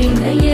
அறிந்தைய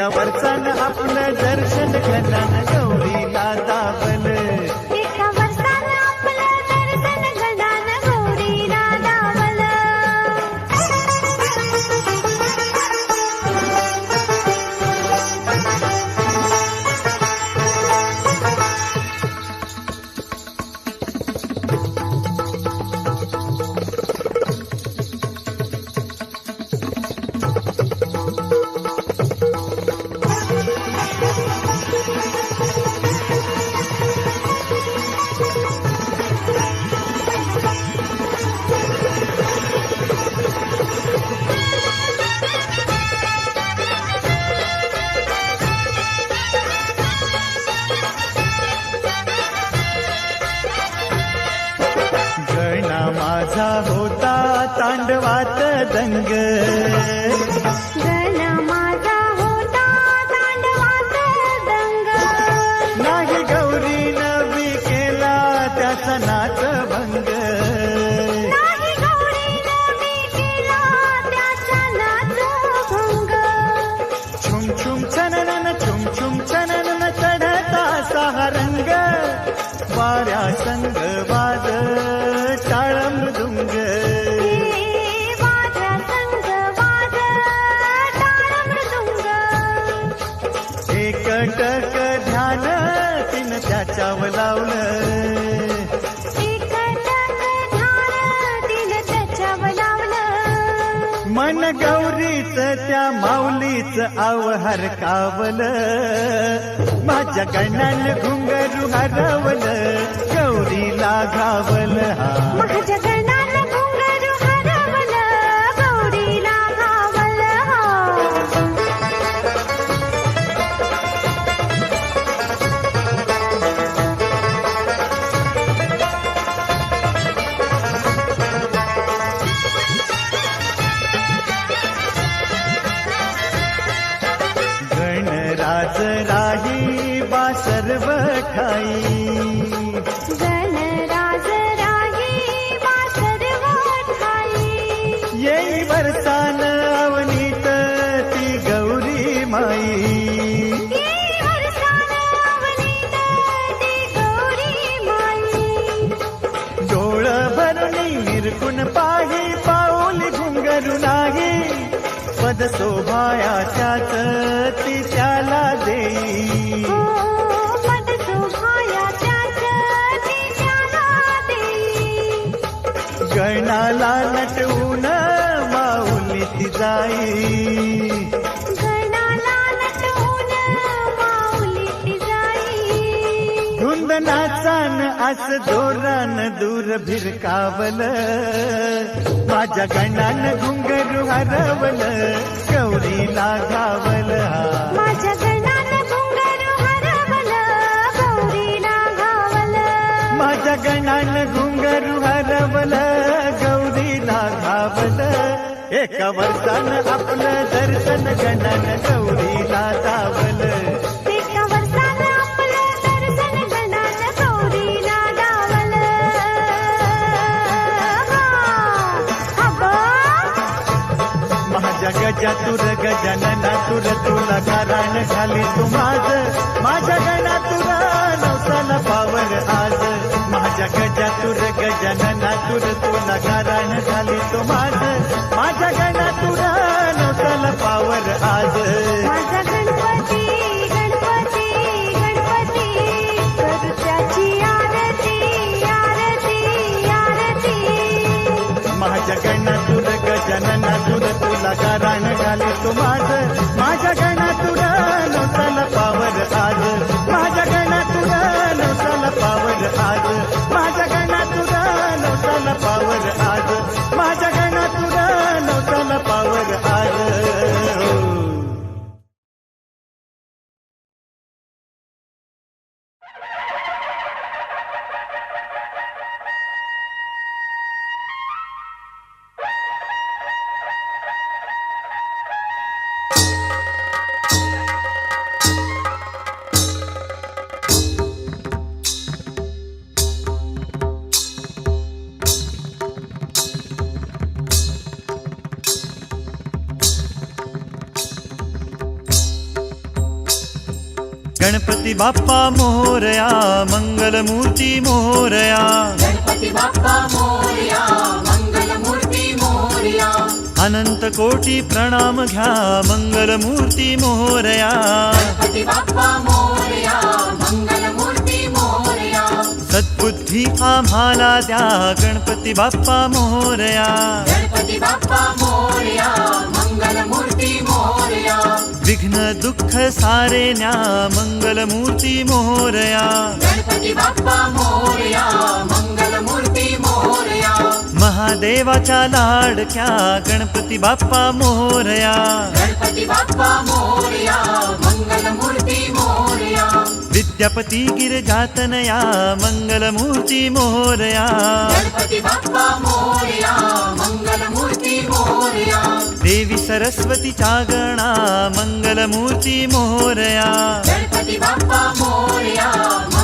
गवरचण आपलं दर्शन घडलं तीच आव हर कावल. माझ्या गणान घुंगरू हरवल गौरीला घावल. हा राही बा सर्व गणराज राही बा सर्व ती गौरी माई। डोळ भरुणी निरकुण पाही पाऊल घुंगरू नाही। पद सोभाया शोभायाच्या जोरान दूर भिरकावल. माझ्या गणान घुंगरू हरवल गौरीला घावल. माझ्या गणानं घुंगरू हरवलं गौरीला घावलं. माझ्या गणान घुंगरू हरवल गौरीला एका वर्षान आपलं दर्शन गणान गौरीला दावल. माझ्या गजा तुर गजानना तुर तुला कारण झाली तू माझ माझ्या गणा तुरा नवसाला पावर आज. माझ्या गजा तुर गजानना तुर तुला कारण झाली तू माझ माझ्या गणा तुरा नवसाला पावर आज. नवसाला गणपती बाप्पा मोरया मंगलमूर्ती मोरया. गणपती बाप्पा मोरया मंगलमूर्ती मोरया. अनंत कोटी प्रणाम घ्या मंगलमूर्ती मोरया. गणपती बाप्पा मोरया मंगलमूर्ती मोरया. सद्बुद्धी आम्हाला द्या गणपती बाप्पा मोरया. गणपती बाप्पा मोरया मंगलमूर्ती मोरया. विघ्न दुःख सारे न्या मंगलमूर्ती मोरया. गणपती बाप्पा मोरया. महादेवाच्या लाडक्या गणपती बाप्पा मोरया. गणपती बाप्पा मोरया मंगलमूर्ती मोरया. विद्यापती गिरजातनया मंगलमूर्ती मोरया. गणपती बाप्पा मोरया मंगलमूर्ती मोरया. देवी सरस्वतीच्या गणा मंगलमूर्ती मोरया. गणपती बाप्पा मोरया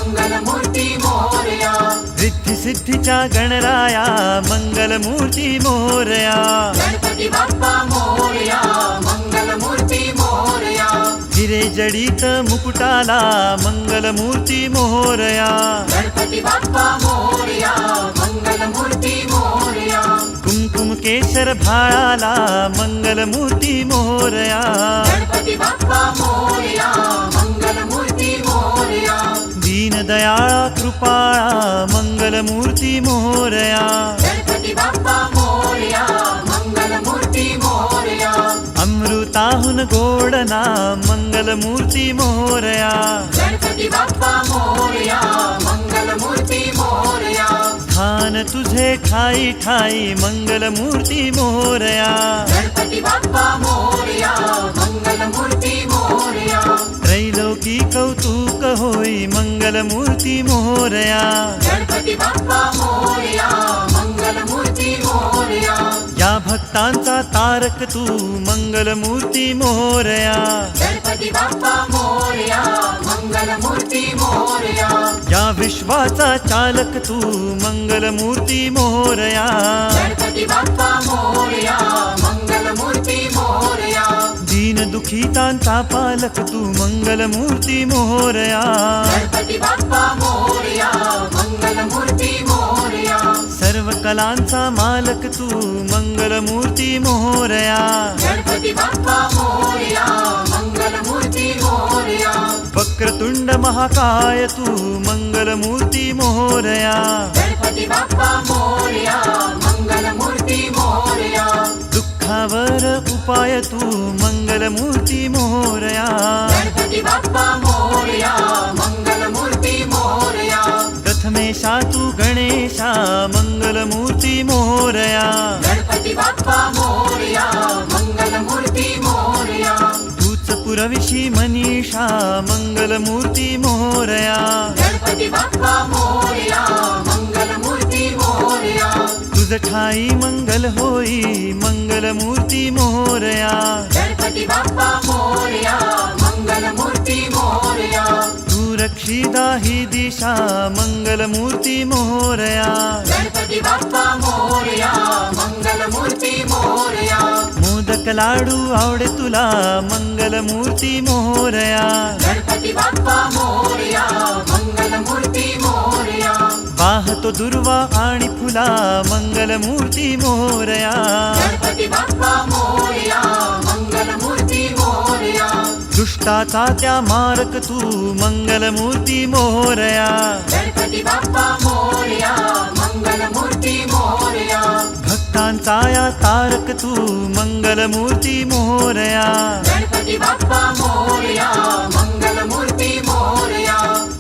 मंगलमूर्ती मोरया. रिद्धी सिद्धीच्या गणराया मंगलमूर्ती मोरया. गणपती बाप्पा मोरया मंगलमूर्ती मोरया. हिरे जडित मुकुटाला मंगलमूर्ती मोरया. गणपती बाप्पा मोरया मंगलमूर्ती मोरया. कुंकुम केशर भाळाला मंगलमूर्ती मोरया. गणपती बाप्पा मोरया मंगलमूर्ती दीनदयाळा कृपाळा मंगलमूर्ती मोरया। अमृताहुन गोडना मंगलमूर्ती मोरया। स्थान तुझे ठाई ठाई मंगलमूर्ती मोरया। मंगलमूर्ती त्रैलोकी कौतुक होई मंगलमूर्ती मोरया. गणपती बाप्पा मोरया मंगलमूर्ती मोरया. या भक्तांचा तारक तू मंगलमूर्ती मोरया. गणपती बाप्पा मोरया मंगलमूर्ती मोरया. या विश्वाचा चालक तू मंगलमूर्ती मोरया. गणपती बाप्पा मोरया मंगलमूर्ती मोरया. दुखितांचा पालक तू मंगलमूर्ती मोहरया सर्व कलांचा मालक तू मंगलमूर्ती मोहरया वक्रतुंड महाकाय तू मंगलमूर्ती मोहरया मोरया। दुःखावर उपाय तू मंगलमूर्ती मोरया। गणपती बाप्पा मोरया मंगलमूर्ती मोरया। प्रथमेशा तू गणेशा मंगलमूर्ती मोरया। गणपती बाप्पा मोरया मंगलमूर्ती मोरया। पुरविशी मनीषा मंगलमूर्ती मोरया। गणपती बाप्पा मोरया तुझ ठाई मंगल होई मंगलमूर्ती मोरया. गणपती बाप्पा मोरया मंगलमूर्ती मोरया. तू रक्षिता ही दिशा मंगलमूर्ती मोरया. गणपती बाप्पा मोरया मंगलमूर्ती मोरया. मोदक लाडू आवडे तुला मंगलमूर्ती मोरया. गणपती बाप्पा मोरया मंगलमूर्ती मोरया. पाहतो दुर्वा आणि फुला मंगलमूर्ती मोरया. दुष्टाचा त्या मारक तू मंगलमूर्ती मोरया. भक्तांचा या तारक तू मंगलमूर्ती मोरया. मोरया मंगलमूर्ती मोरया.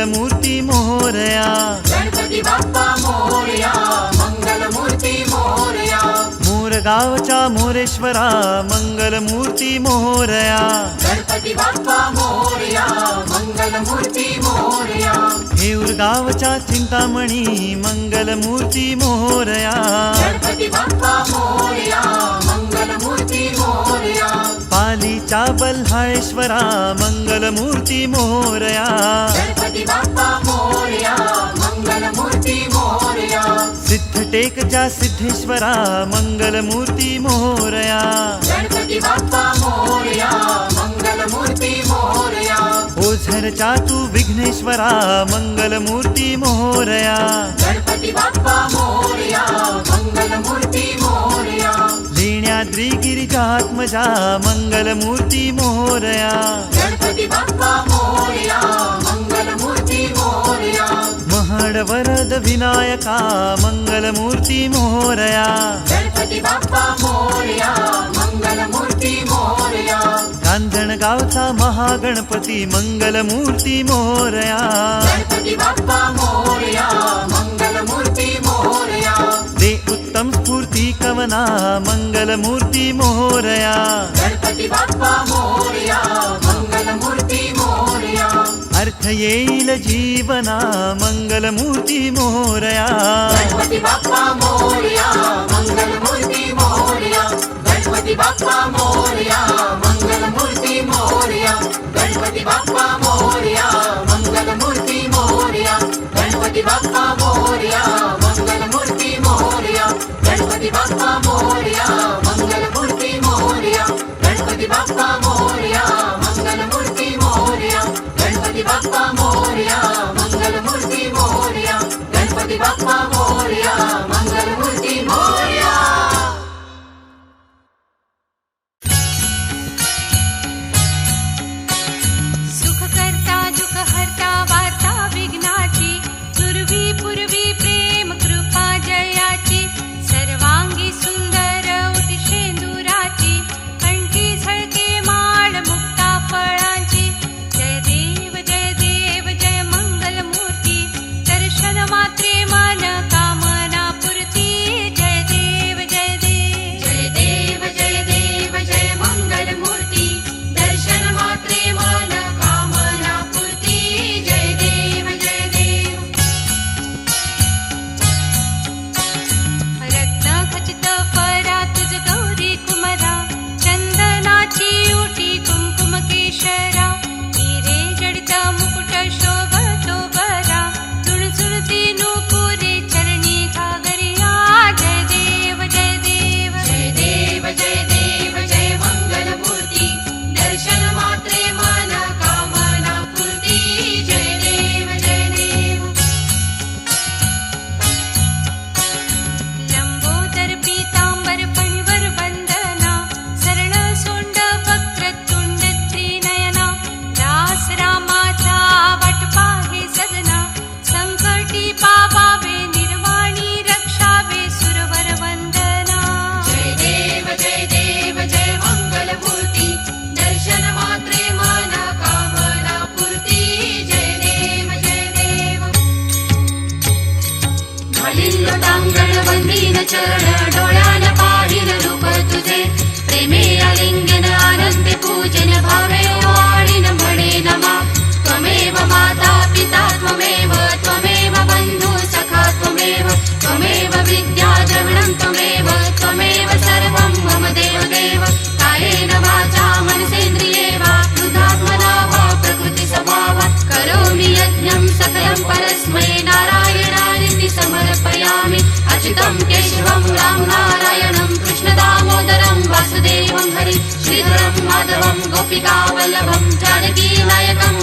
चंद्रमूर्ती मोहरया गणपती बाप्पा मोरगावच्या मोरेश्वरा मंगलमूर्ती मोरया. गणपती बाप्पा मोरया मंगलमूर्ती मोरया. हेऊरगावच्या चिंतामणी मंगलमूर्ती मोरया. गणपती बाप्पा मोरया मंगलमूर्ती मोरया. पालीच्या बल्हाळेश्वरा मंगलमूर्ती मोरया. गणपती बाप्पा मोरया मंगलमूर्ती मोरया। सिद्धटेकच्या सिद्धेश्वरा मंगलमूर्ती मोरया। गणपती बाप्पा मोरया मंगलमूर्ती मोरया। ओझरच्या तू विघ्नेश्वरा मंगलमूर्ती मोरया। गणपती बाप्पा मोरया मंगलमूर्ती मोरया। लेण्याद्री गिरिजात्मजा मंगलमूर्ती मोरया। गणपती बाप्पा मोरया मंगलमूर्ती मोरया। महड वरद विनायका मंगलमूर्ती मोरया गणपती बाप्पा मोरया मंगलमूर्ती मोरया गांधणगावचा महागणपती मंगलमूर्ती मोरया गणपती बाप्पा मोरया मंगलमूर्ती मोरया दे उत्तम स्फूर्ती कवना मंगलमूर्ती मोरया गणपती बाप्पा मोरया मंगलमूर्ती अर्थ येईल जीवना मंगलमूर्ती मोरया. गणपती बाप्पा मोरया श्रीधरं माधवं गोपिकावल्लभं जानकी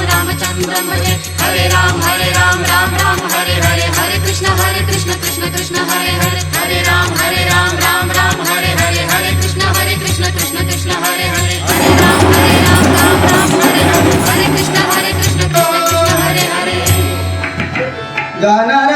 रामचन्द्रं भजे हरे राम हरे राम राम राम हरे हरे हरे कृष्ण हरे कृष्ण कृष्ण कृष्ण हरे हरे। हरे राम हरे राम राम राम हरे हरे हरे कृष्ण हरे कृष्ण कृष्ण कृष्ण हरे हरे। हरे राम हरे राम राम राम हरे हरे। हरे कृष्ण हरे कृष्ण कृष्ण कृष्ण हरे हरे। गाना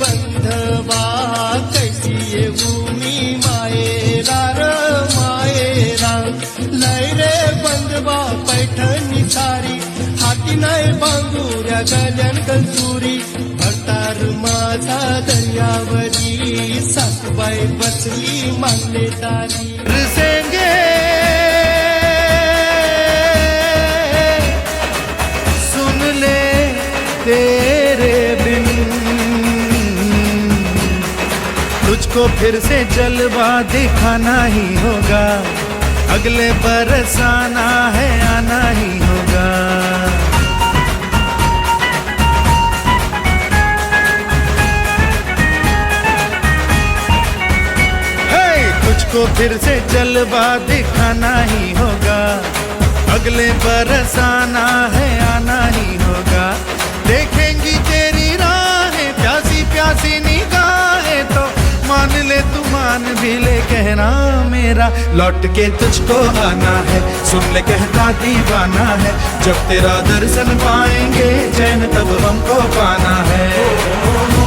बंधवा कशी येऊ मी मायेरा र मायेरा लय रे बंधवा पैठणी सारी हाती नाही बांगुऱ्या गजन कंचुरी भटार माझा दर्यावरी सासूबाई बसली मांडले तारी रिसेंगे। सुन ले तुझको फिर से जलवा दिखाना ही होगा। अगले बरस आना है, आना ही होगा। तुझको फिर से जलवा दिखाना ही होगा। अगले बरस आना है, आना ही होगा। देखेंगी तेरी राहें, प्यासी प्यासी मान ले, तू मान भी ले, कहना मेरा, लौट के तुझको आना है। सुन ले, कहता दीवाना है, जब तेरा दर्शन पाएँगे, चैन तब हमको पाना है।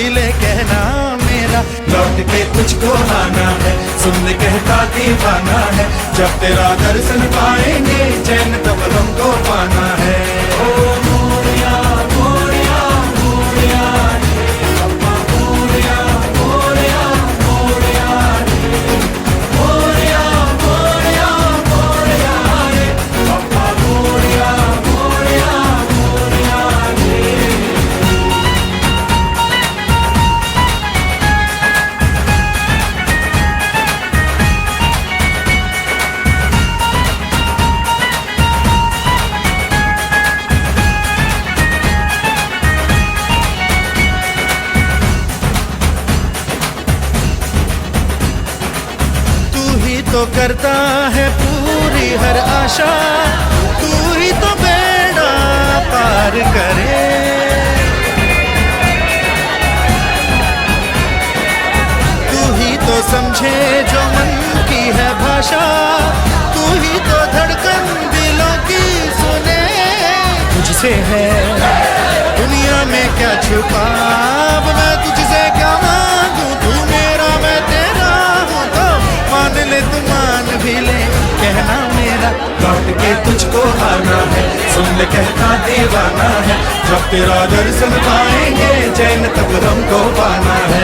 मान भी ले कहना मेरा, लौट के तुझको आना है। सुन कहता दीवाना है, जब तेरा दर्शन पाएँगे, चैन तब हमको पाना है। तो करता है पूरी हर आशा ही तो बेड़ा पार करे। तू ही तो समझे जो मन की है भाषा, तू ही तो धड़कन दिलों की सुने। तुझसे है दुनिया में क्या छुपा लौट के तुझको आना है। सुन ले कहता दीवाना है। जब तेरा दर्शन पाएंगे चैन तब हमको पाना है।